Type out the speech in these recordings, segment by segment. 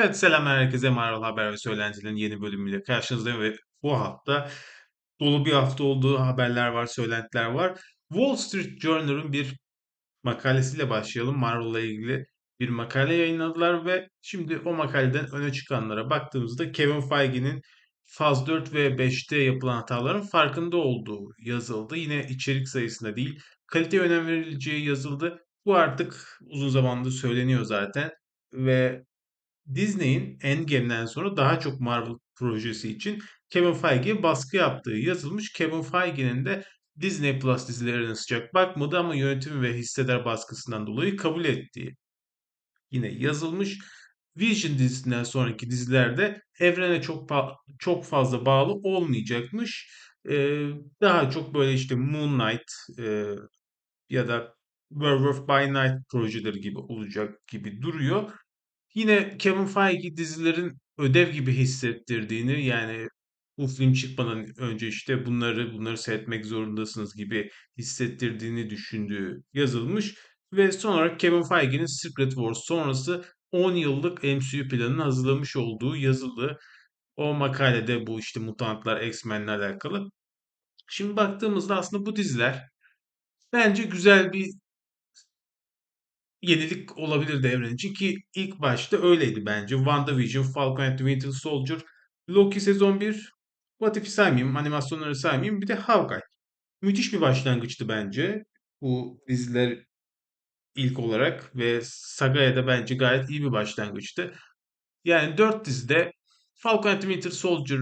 Evet selam herkese Marvel Haber ve Söylentilerin yeni bölümüyle karşınızdayım ve bu hafta dolu bir hafta olduğu haberler var, söylentiler var. Wall Street Journal'ın bir makalesiyle başlayalım. Marvel'la ilgili bir makale yayınladılar ve şimdi o makaleden öne çıkanlara baktığımızda Kevin Feige'nin Faz 4 ve 5'te yapılan hataların farkında olduğu yazıldı. Yine içerik sayısında değil, kaliteye önem verileceği yazıldı. Bu artık uzun zamandır söyleniyor zaten ve Disney'in Endgame'den sonra daha çok Marvel projesi için Kevin Feige'ye baskı yaptığı yazılmış. Kevin Feige'nin de Disney Plus dizilerine sıcak bakmadı ama yönetim ve hissedar baskısından dolayı kabul ettiği yine yazılmış. Vision dizisinden sonraki dizilerde evrene çok çok fazla bağlı olmayacakmış. Ee, daha çok böyle işte Moon Knight e, ya da Werewolf by Night projeleri gibi olacak gibi duruyor. Yine Kevin Feige dizilerin ödev gibi hissettirdiğini yani bu film çıkmadan önce işte bunları bunları seyretmek zorundasınız gibi hissettirdiğini düşündüğü yazılmış ve son olarak Kevin Feige'nin Secret Wars sonrası 10 yıllık MCU planını hazırlamış olduğu yazıldı. O makalede bu işte mutantlar X-Men'le alakalı. Şimdi baktığımızda aslında bu diziler bence güzel bir yenilik olabilirdi evren için ki ilk başta öyleydi bence. WandaVision, Falcon and the Winter Soldier, Loki sezon 1, What If'i saymayayım, animasyonları saymayayım. Bir de Hawkeye. Müthiş bir başlangıçtı bence bu diziler ilk olarak ve Saga'ya da bence gayet iyi bir başlangıçtı. Yani 4 dizide Falcon and the Winter Soldier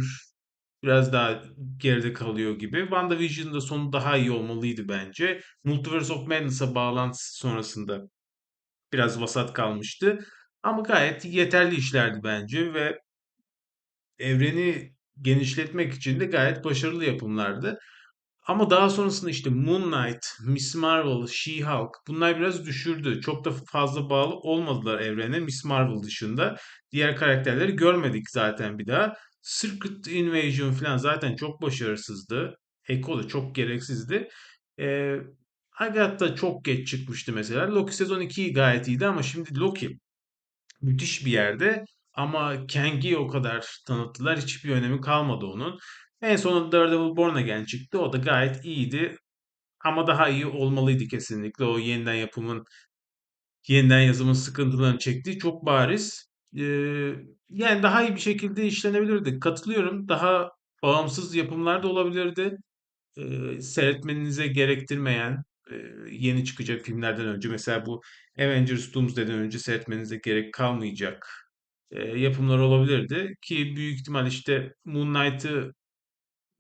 biraz daha geride kalıyor gibi. WandaVision'da sonu daha iyi olmalıydı bence. Multiverse of Madness'a bağlantısı sonrasında biraz vasat kalmıştı. Ama gayet yeterli işlerdi bence ve evreni genişletmek için de gayet başarılı yapımlardı. Ama daha sonrasında işte Moon Knight, Miss Marvel, She-Hulk bunlar biraz düşürdü. Çok da fazla bağlı olmadılar evrene Miss Marvel dışında. Diğer karakterleri görmedik zaten bir daha. Secret Invasion falan zaten çok başarısızdı. Echo da çok gereksizdi. Ee, Agatha çok geç çıkmıştı mesela. Loki sezon 2 gayet iyiydi ama şimdi Loki müthiş bir yerde. Ama Kang'i o kadar tanıttılar. Hiçbir önemi kalmadı onun. En sonunda Daredevil Born Again çıktı. O da gayet iyiydi. Ama daha iyi olmalıydı kesinlikle. O yeniden yapımın, yeniden yazımın sıkıntılarını çektiği çok bariz. Ee, yani daha iyi bir şekilde işlenebilirdi. Katılıyorum. Daha bağımsız yapımlar da olabilirdi. Ee, seyretmenize gerektirmeyen, yeni çıkacak filmlerden önce mesela bu Avengers Doomsday'den önce seyretmenize gerek kalmayacak e, yapımlar olabilirdi ki büyük ihtimal işte Moon Knight'ı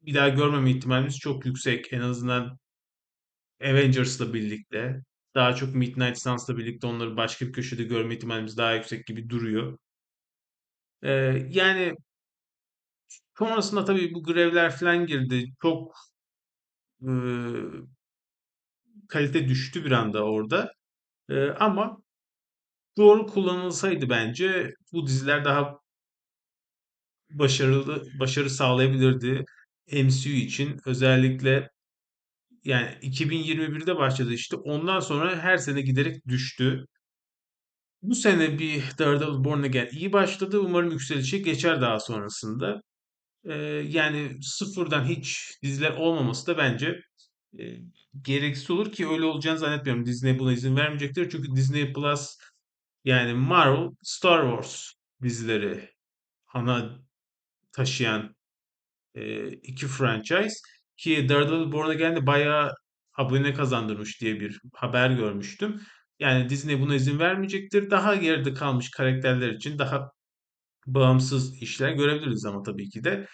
bir daha görmeme ihtimalimiz çok yüksek. En azından Avengers'la birlikte daha çok Midnight Suns'la birlikte onları başka bir köşede görme ihtimalimiz daha yüksek gibi duruyor. Ee, yani sonrasında tabii bu grevler falan girdi. Çok e, kalite düştü bir anda orada. Ee, ama doğru kullanılsaydı bence bu diziler daha başarılı başarı sağlayabilirdi MCU için. Özellikle yani 2021'de başladı işte. Ondan sonra her sene giderek düştü. Bu sene bir Daredevil Born Again iyi başladı. Umarım yükselişe geçer daha sonrasında. Ee, yani sıfırdan hiç diziler olmaması da bence e, gereksiz olur ki öyle olacağını zannetmiyorum. Disney buna izin vermeyecektir. Çünkü Disney Plus yani Marvel, Star Wars dizileri ana taşıyan e, iki franchise ki Daredevil Born Again'de bayağı abone kazandırmış diye bir haber görmüştüm. Yani Disney buna izin vermeyecektir. Daha geride kalmış karakterler için daha bağımsız işler görebiliriz ama tabii ki de.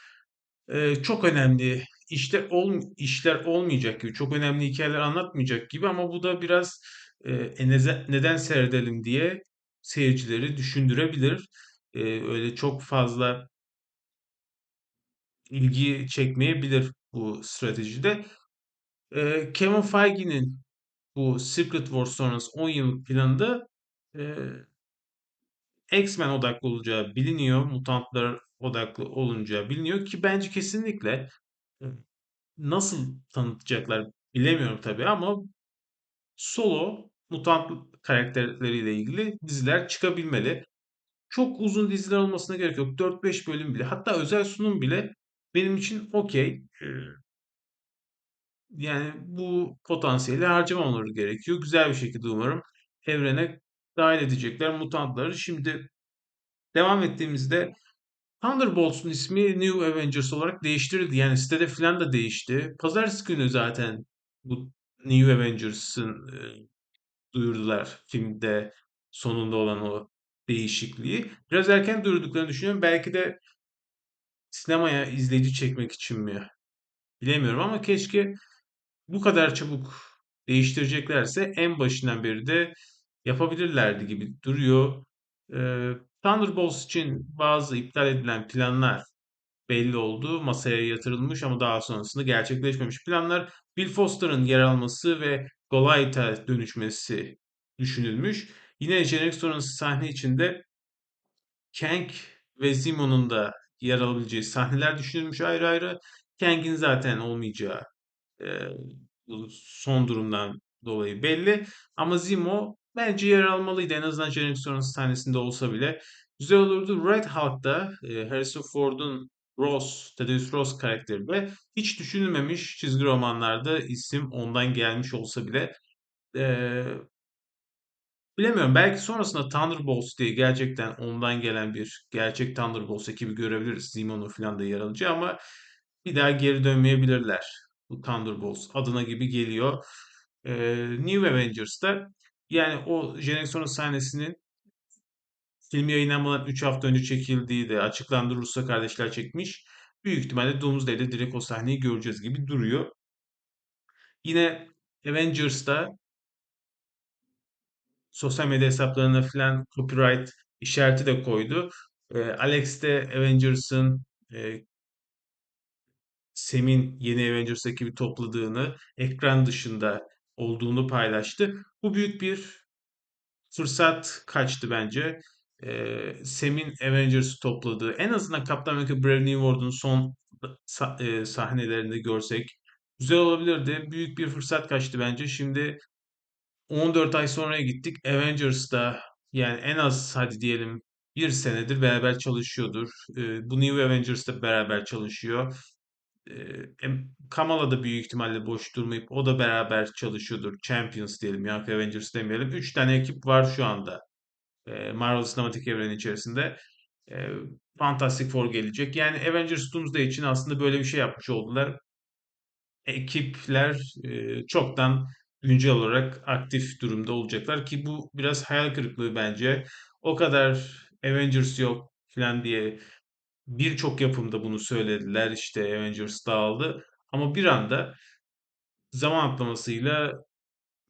Ee, çok önemli işte ol, işler olmayacak gibi, çok önemli hikayeler anlatmayacak gibi ama bu da biraz e, e neden seyredelim diye seyircileri düşündürebilir. Ee, öyle çok fazla ilgi çekmeyebilir bu stratejide. Ee, Kevin Feige'nin bu Secret Wars sonrası 10 yıl planında e, X-Men odaklı olacağı biliniyor. Mutantlar odaklı olunca biliniyor ki bence kesinlikle e, nasıl tanıtacaklar bilemiyorum tabii ama solo mutant karakterleriyle ilgili diziler çıkabilmeli. çok uzun diziler olmasına gerek yok. 4-5 bölüm bile hatta özel sunum bile benim için okey. Yani bu potansiyeli harcamamaları gerekiyor. Güzel bir şekilde umarım evrene dahil edecekler mutantları. Şimdi devam ettiğimizde Thunderbolts'un ismi New Avengers olarak değiştirildi. Yani sitede filan da değişti. Pazartesi günü zaten bu New Avengers'ın e, duyurdular filmde sonunda olan o değişikliği. Biraz erken duyurduklarını düşünüyorum. Belki de sinemaya izleyici çekmek için mi? Bilemiyorum ama keşke bu kadar çabuk değiştireceklerse en başından beri de yapabilirlerdi gibi duruyor. Ee, Thunderbolts için bazı iptal edilen planlar belli oldu. Masaya yatırılmış ama daha sonrasında gerçekleşmemiş planlar. Bill Foster'ın yer alması ve Goliath'a dönüşmesi düşünülmüş. Yine jenerik sonrası sahne içinde Kang ve Zemo'nun da yer alabileceği sahneler düşünülmüş ayrı ayrı. Kang'in zaten olmayacağı e, son durumdan dolayı belli. Ama Zemo bence yer almalıydı. En azından jenerik sonrası sahnesinde olsa bile. Güzel olurdu. Red Hulk'ta e, Harrison Ford'un Ross, Thaddeus Ross karakteri de hiç düşünülmemiş çizgi romanlarda isim ondan gelmiş olsa bile e, bilemiyorum. Belki sonrasında Thunderbolts diye gerçekten ondan gelen bir gerçek Thunderbolts ekibi görebiliriz. Zemo'nun falan da yer alacağı ama bir daha geri dönmeyebilirler. Bu Thunderbolts adına gibi geliyor. E, New Avengers'ta yani o sonrası sahnesinin film yayınlanmadan 3 hafta önce çekildiği de açıklandı. Russo kardeşler çekmiş. Büyük ihtimalle Doomsday'de direkt o sahneyi göreceğiz gibi duruyor. Yine Avengers'ta sosyal medya hesaplarına falan copyright işareti de koydu. E, Alex de Avengers'ın e, Sam'in yeni Avengers ekibi topladığını, ekran dışında olduğunu paylaştı. Bu büyük bir fırsat kaçtı bence. Ee, Sam'in Avengers'ı topladığı, en azından Captain America Brave New World'un son sa- e, sahnelerinde görsek güzel olabilirdi. Büyük bir fırsat kaçtı bence. Şimdi 14 ay sonraya gittik. Avengers'da yani en az hadi diyelim bir senedir beraber çalışıyordur. Ee, bu New Avengers'da beraber çalışıyor. Kamala da büyük ihtimalle boş durmayıp o da beraber çalışıyordur. Champions diyelim, Young Avengers demeyelim. Üç tane ekip var şu anda. Marvel sinematik evreni içerisinde. Fantastic Four gelecek. Yani Avengers Doomsday için aslında böyle bir şey yapmış oldular. Ekipler çoktan güncel olarak aktif durumda olacaklar ki bu biraz hayal kırıklığı bence. O kadar Avengers yok falan diye birçok yapımda bunu söylediler. İşte Avengers dağıldı. Ama bir anda zaman atlamasıyla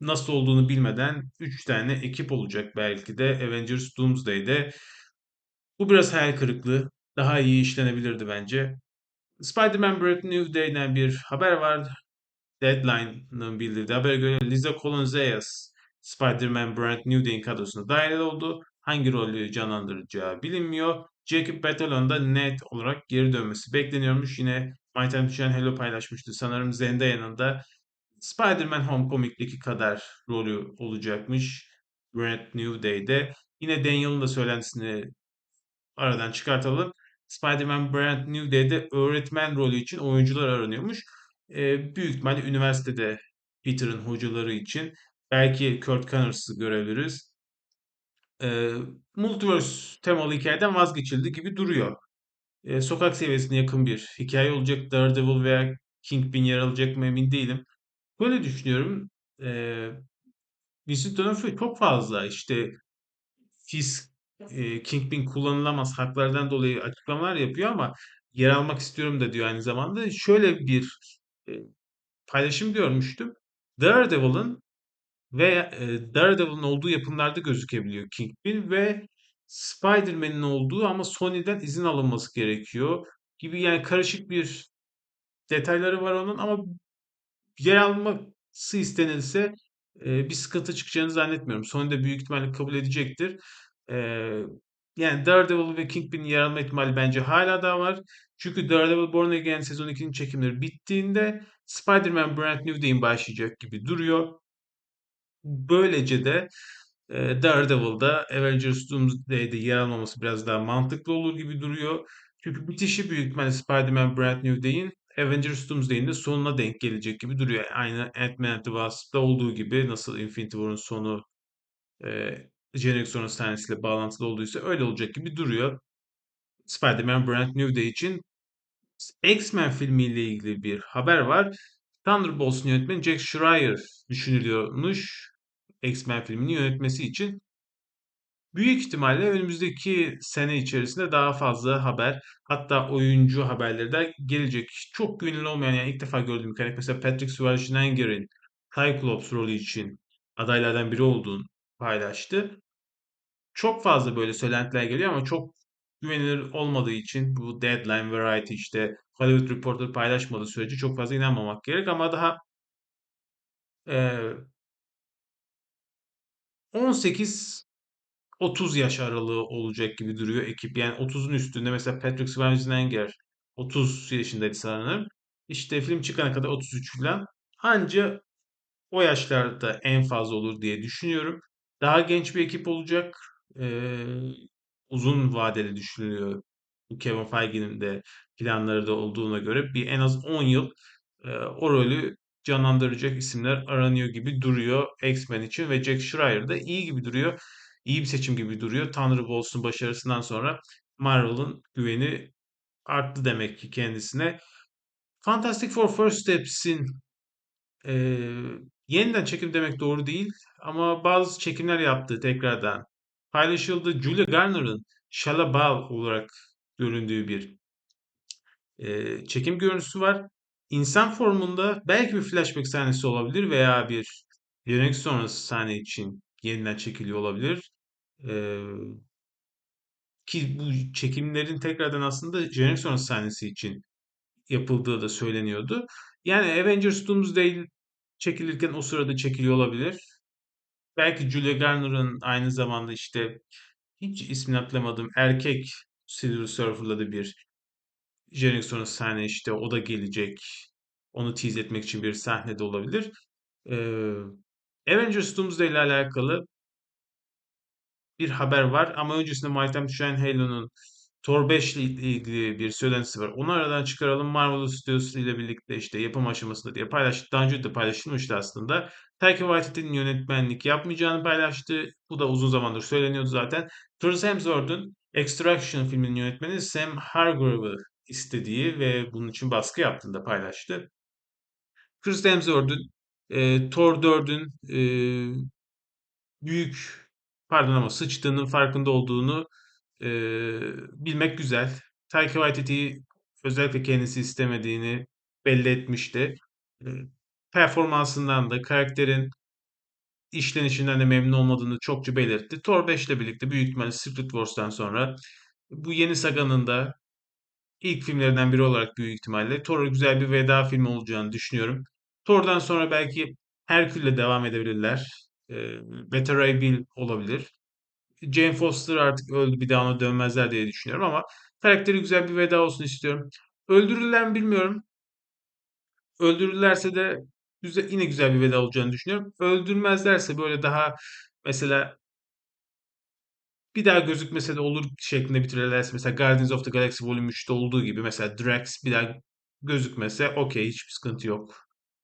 nasıl olduğunu bilmeden 3 tane ekip olacak belki de Avengers Doomsday'de. Bu biraz hayal kırıklığı. Daha iyi işlenebilirdi bence. Spider-Man Brand New Day'den bir haber var. Deadline'ın bildirdiği habere göre Liza Colon-Zayas Spider-Man Brand New Day'in kadrosuna dahil oldu. Hangi rolü canlandıracağı bilinmiyor. Jacob Batalon da net olarak geri dönmesi bekleniyormuş. Yine My Time to Hello paylaşmıştı. Sanırım Zendaya'nın da Spider-Man Homecoming'deki kadar rolü olacakmış. Brand New Day'de. Yine Daniel'ın da söylentisini aradan çıkartalım. Spider-Man Brand New Day'de öğretmen rolü için oyuncular aranıyormuş. Ee, büyük ihtimalle üniversitede Peter'ın hocaları için belki Kurt Conners'ı görebiliriz. Ee, Multiverse temalı hikayeden vazgeçildi gibi duruyor. Ee, sokak seviyesine yakın bir hikaye olacak. Daredevil veya Kingpin yer alacak mı emin değilim. Böyle düşünüyorum. Ee, Vincent D'Onofrio çok fazla işte Fisk, e, Kingpin kullanılamaz haklardan dolayı açıklamalar yapıyor ama yer almak istiyorum da diyor aynı zamanda. Şöyle bir e, paylaşım görmüştüm. Daredevil'ın ve e, Daredevil'ın olduğu yapımlarda gözükebiliyor Kingpin ve Spider-Man'in olduğu ama Sony'den izin alınması gerekiyor gibi yani karışık bir detayları var onun ama yer alması istenilse e, bir sıkıntı çıkacağını zannetmiyorum. Sony de büyük ihtimalle kabul edecektir. E, yani Daredevil ve Kingpin'in yer alma ihtimali bence hala daha var. Çünkü Daredevil Born Again sezon 2'nin çekimleri bittiğinde Spider-Man Brand New Day'in başlayacak gibi duruyor. Böylece de Eee, Daredevil'da Avengers Doomsday'de yer almaması biraz daha mantıklı olur gibi duruyor. Çünkü bitişi büyük ihtimalle Spider-Man Brand New Day'in Avengers Doomsday'in de sonuna denk gelecek gibi duruyor. Aynı Ant-Man and the Wasp'ta olduğu gibi nasıl Infinity War'un sonu eee jenerik sonrası sahnesiyle bağlantılı olduysa öyle olacak gibi duruyor. Spider-Man Brand New Day için X-Men filmiyle ilgili bir haber var. Thunderbolts'un yönetmeni Jack Schreier düşünülüyormuş. X-Men filmini yönetmesi için. Büyük ihtimalle önümüzdeki sene içerisinde daha fazla haber, hatta oyuncu haberleri de gelecek. Çok güvenilir olmayan, yani ilk defa gördüğüm bir karakter. Mesela Patrick Schwarzenegger'in Cyclops rolü için adaylardan biri olduğunu paylaştı. Çok fazla böyle söylentiler geliyor ama çok güvenilir olmadığı için bu Deadline, Variety işte Hollywood Reporter paylaşmadığı sürece çok fazla inanmamak gerek ama daha e, 18 30 yaş aralığı olacak gibi duruyor ekip. Yani 30'un üstünde mesela Patrick Schwarzenegger 30 yaşındaydı sanırım. İşte film çıkana kadar 33 falan. Anca o yaşlarda en fazla olur diye düşünüyorum. Daha genç bir ekip olacak. Ee, uzun vadeli düşünülüyor. Kevin Feige'nin de planları da olduğuna göre bir en az 10 yıl e, o rolü canlandıracak isimler aranıyor gibi duruyor X-Men için ve Jack Schreier da iyi gibi duruyor. İyi bir seçim gibi duruyor. Thunderbolts'un başarısından sonra Marvel'ın güveni arttı demek ki kendisine. Fantastic Four First Steps'in Eee, yeniden çekim demek doğru değil ama bazı çekimler yaptı tekrardan. Paylaşıldı. Julia Garner'ın Shalla Bal olarak göründüğü bir eee, çekim görüntüsü var. İnsan formunda belki bir flashback sahnesi olabilir veya bir jenerik sonrası sahne için yeniden çekiliyor olabilir. Eee, ki bu çekimlerin tekrardan aslında jenerik sonrası sahnesi için yapıldığı da söyleniyordu. Yani Avengers Doomsday çekilirken o sırada çekiliyor olabilir. Belki Julia Garner'ın aynı zamanda işte hiç ismini hatırlamadığım erkek Silver Surfer'la da bir jenerik sonrası sahne işte o da gelecek. Onu tease etmek için bir sahne de olabilir. Ee, Avengers Doomsday ile alakalı bir haber var ama öncesinde to Shine Halo'nun Thor 5 ile ilgili bir söylentisi var. Onu aradan çıkaralım. Marvel Studios ile birlikte işte yapım aşamasında diye paylaştık. Daha önce de paylaşılmıştı aslında. Taika Waititi'nin yönetmenlik yapmayacağını paylaştı. Bu da uzun zamandır söyleniyordu zaten. Chris Hemsworth'un Extraction filminin yönetmeni Sam Hargrave'ı istediği ve bunun için baskı yaptığını da paylaştı. Chris Hemsworth'un e, Thor 4'ün e, büyük pardon ama sıçtığının farkında olduğunu e, bilmek güzel. Taika Waititi özellikle kendisi istemediğini belli etmişti. E, performansından da karakterin işlenişinden de memnun olmadığını çokça belirtti. Thor 5 ile birlikte büyük ihtimalle Secret Wars'tan sonra bu yeni saganın da ilk filmlerinden biri olarak büyük ihtimalle Thor'a güzel bir veda filmi olacağını düşünüyorum. Thor'dan sonra belki Hercule'le devam edebilirler. E, Beta Ray Bill olabilir. Jane Foster artık öldü bir daha ona dönmezler diye düşünüyorum ama karakteri güzel bir veda olsun istiyorum. Öldürürler mi bilmiyorum. Öldürürlerse de güzel, yine güzel bir veda olacağını düşünüyorum. Öldürmezlerse böyle daha mesela bir daha gözükmese de olur şeklinde bitirirlerse mesela Guardians of the Galaxy Volume 3'te olduğu gibi mesela Drax bir daha gözükmese okey hiçbir sıkıntı yok.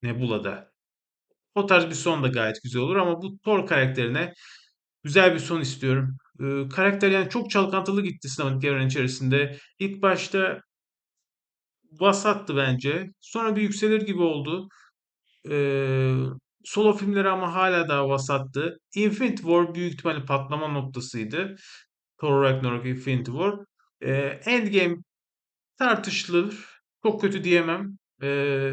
Nebula'da. O tarz bir son da gayet güzel olur ama bu Thor karakterine güzel bir son istiyorum. Ee, karakter yani çok çalkantılı gitti sinematik evren içerisinde. İlk başta vasattı bence. Sonra bir yükselir gibi oldu. Ee, solo filmleri ama hala daha vasattı. Infinity War büyük ihtimalle patlama noktasıydı. Thor Ragnarok, Infinity War. Ee, Endgame tartışılır. Çok kötü diyemem. Ee,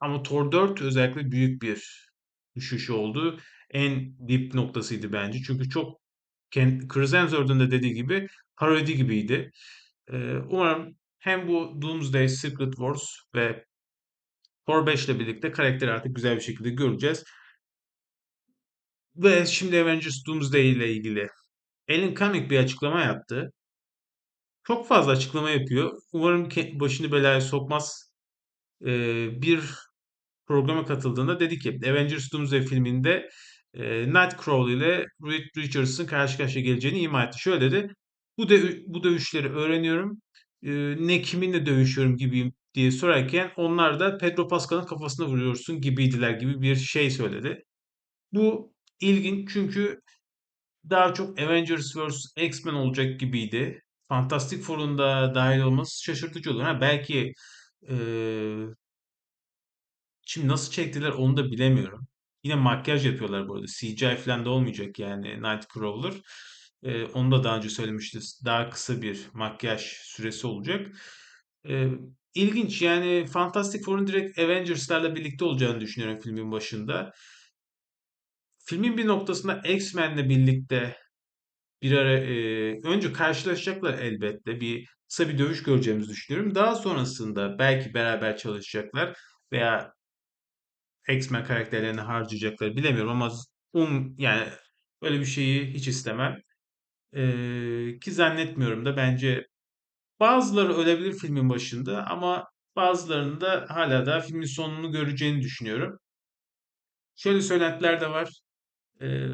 ama Thor 4 özellikle büyük bir düşüş oldu. En dip noktasıydı bence. Çünkü çok Chris Hemsworth'un da dediği gibi parodi gibiydi. Ee, umarım hem bu Doomsday, Secret Wars ve Thor 5 ile birlikte karakteri artık güzel bir şekilde göreceğiz. Ve şimdi Avengers Doomsday ile ilgili Alan Cumming bir açıklama yaptı. Çok fazla açıklama yapıyor. Umarım başını belaya sokmaz. Ee, bir programa katıldığında dedi ki Avengers Doomsday filminde e, Nightcrawler ile Reed Richards'ın karşı karşıya geleceğini ima etti. Şöyle dedi. Bu de bu dövüşleri öğreniyorum. E, ne kiminle dövüşüyorum gibiyim diye sorarken onlar da Pedro Pascal'ın kafasına vuruyorsun gibiydiler gibi bir şey söyledi. Bu ilginç çünkü daha çok Avengers vs. X-Men olacak gibiydi. Fantastic Four'un da dahil olması şaşırtıcı olur. Ha, belki eee, şimdi nasıl çektiler onu da bilemiyorum. Yine makyaj yapıyorlar bu arada. CGI falan da olmayacak yani Nightcrawler. Eee onu da daha önce söylemiştiz. Daha kısa bir makyaj süresi olacak. Eee ilginç yani Fantastic Four'un direkt Avengers'larla birlikte olacağını düşünüyorum filmin başında. Filmin bir noktasında X-Men'le birlikte bir ara e, önce karşılaşacaklar elbette. Bir kısa bir dövüş göreceğimizi düşünüyorum. Daha sonrasında belki beraber çalışacaklar veya X-Men karakterlerini harcayacaklar bilemiyorum ama um yani böyle bir şeyi hiç istemem. E, ki zannetmiyorum da bence bazıları ölebilir filmin başında ama bazılarının da hala da filmin sonunu göreceğini düşünüyorum. Şöyle söylentiler de var. E,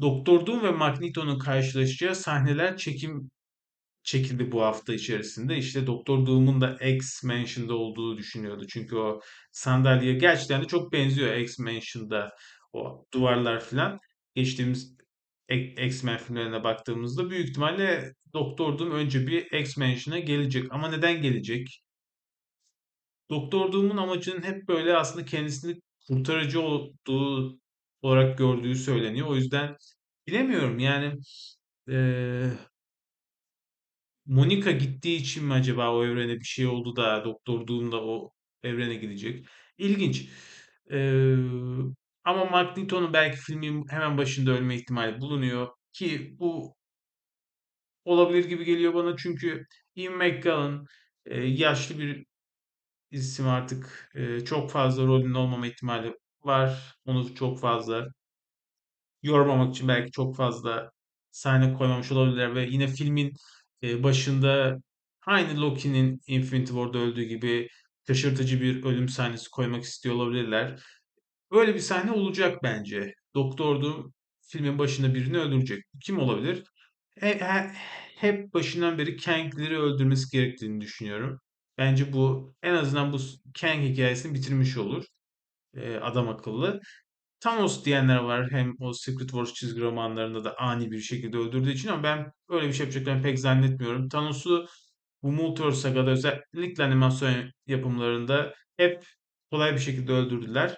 Doktor Doom ve Magneto'nun karşılaşacağı sahneler çekim çekildi bu hafta içerisinde. İşte Doktor Doom'un da X-Mansion'da olduğu düşünüyordu. Çünkü o sandalye gerçekten de çok benziyor X-Mansion'da o duvarlar falan. Geçtiğimiz X-Men filmlerine baktığımızda büyük ihtimalle Doktor Doom önce bir X-Mansion'a gelecek. Ama neden gelecek? Doktor Doom'un amacının hep böyle aslında kendisini kurtarıcı olduğu olarak gördüğü söyleniyor. O yüzden bilemiyorum yani eee Monica gittiği için mi acaba o evrene bir şey oldu da Doktor Doom da o evrene gidecek? İlginç. Ee, ama Magneto'nun belki filmin hemen başında ölme ihtimali bulunuyor ki bu olabilir gibi geliyor bana çünkü Ian McKellen e, yaşlı bir isim artık e, çok fazla rolünün olmama ihtimali var. Onu çok fazla yormamak için belki çok fazla sahne koymamış olabilirler ve yine filmin e, başında aynı Loki'nin Infinity War'da öldüğü gibi şaşırtıcı bir ölüm sahnesi koymak istiyor olabilirler. Öyle bir sahne olacak bence. Doktor Doom filmin başında birini öldürecek. Kim olabilir? E, he- hep başından beri Kang'leri öldürmesi gerektiğini düşünüyorum. Bence bu en azından bu Kang hikayesini bitirmiş olur. e, adam akıllı. Thanos diyenler var. Hem o Secret Wars çizgi romanlarında da ani bir şekilde öldürdüğü için ama ben öyle bir şey yapacaklarını pek zannetmiyorum. Thanos'u bu Multiverse Saga'da özellikle animasyon yapımlarında hep kolay bir şekilde öldürdüler.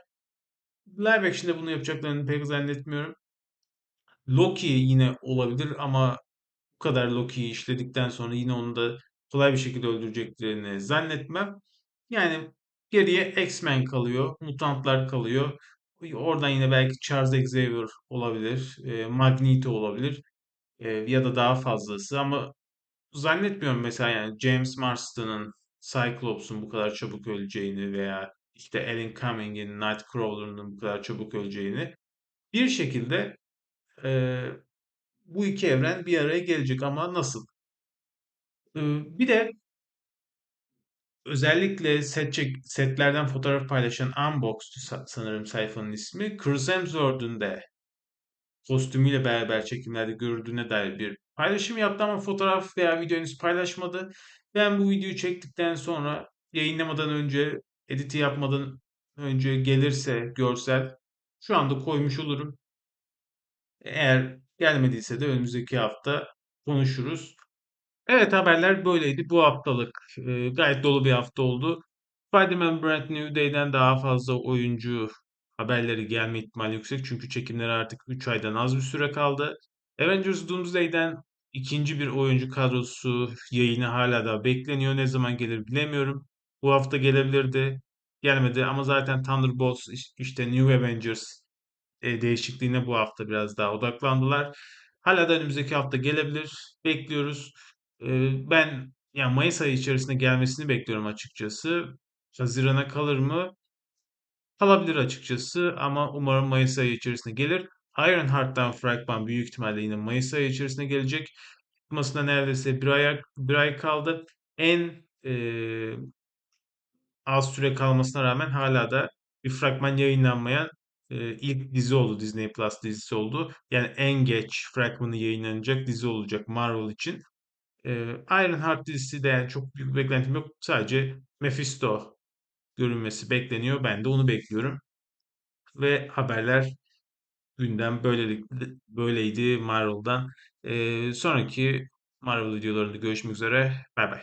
Live action'da bunu yapacaklarını pek zannetmiyorum. Loki yine olabilir ama bu kadar Loki'yi işledikten sonra yine onu da kolay bir şekilde öldüreceklerini zannetmem. Yani geriye X-Men kalıyor, mutantlar kalıyor. Oradan yine belki Charles Xavier olabilir, e, Magneto olabilir e, ya da daha fazlası ama zannetmiyorum mesela yani James Marsden'ın Cyclops'un bu kadar çabuk öleceğini veya işte Alan Cumming'in Nightcrawler'ın bu kadar çabuk öleceğini bir şekilde e, bu iki evren bir araya gelecek ama nasıl? E, bir de özellikle set çek, setlerden fotoğraf paylaşan Unboxed sa- sanırım sayfanın ismi. Chris Hemsworth'un da kostümüyle beraber çekimlerde görüldüğüne dair bir paylaşım yaptı ama fotoğraf veya video henüz paylaşmadı. Ben bu videoyu çektikten sonra yayınlamadan önce, editi yapmadan önce gelirse görsel şu anda koymuş olurum. Eğer gelmediyse de önümüzdeki hafta konuşuruz. Evet haberler böyleydi. Bu haftalık e, gayet dolu bir hafta oldu. Spider-Man Brand New Day'den daha fazla oyuncu haberleri gelme ihtimali yüksek. Çünkü çekimler artık 3 aydan az bir süre kaldı. Avengers Doomsday'den ikinci bir oyuncu kadrosu yayını hala da bekleniyor. Ne zaman gelir bilemiyorum. Bu hafta gelebilirdi. Gelmedi ama zaten Thunderbolts işte New Avengers e, değişikliğine bu hafta biraz daha odaklandılar. Hala da önümüzdeki hafta gelebilir. Bekliyoruz. E, ben yani Mayıs ayı içerisinde gelmesini bekliyorum açıkçası. Haziran'a kalır mı? Kalabilir açıkçası ama umarım Mayıs ayı içerisinde gelir. Ironheart'tan fragman büyük ihtimalle yine Mayıs ayı içerisinde gelecek. Çıkmasına neredeyse bir ay, bir ay kaldı. En e, az süre kalmasına rağmen hala da bir fragman yayınlanmayan e, ilk dizi oldu. Disney Plus dizisi oldu. Yani en geç fragmanı yayınlanacak dizi olacak Marvel için. E, Ironheart dizisi de yani çok büyük beklentim yok. Sadece Mephisto görünmesi bekleniyor. Ben de onu bekliyorum. Ve haberler gündem böylelikle, böyleydi Marvel'dan. E, sonraki Marvel videolarında görüşmek üzere. Bay bay.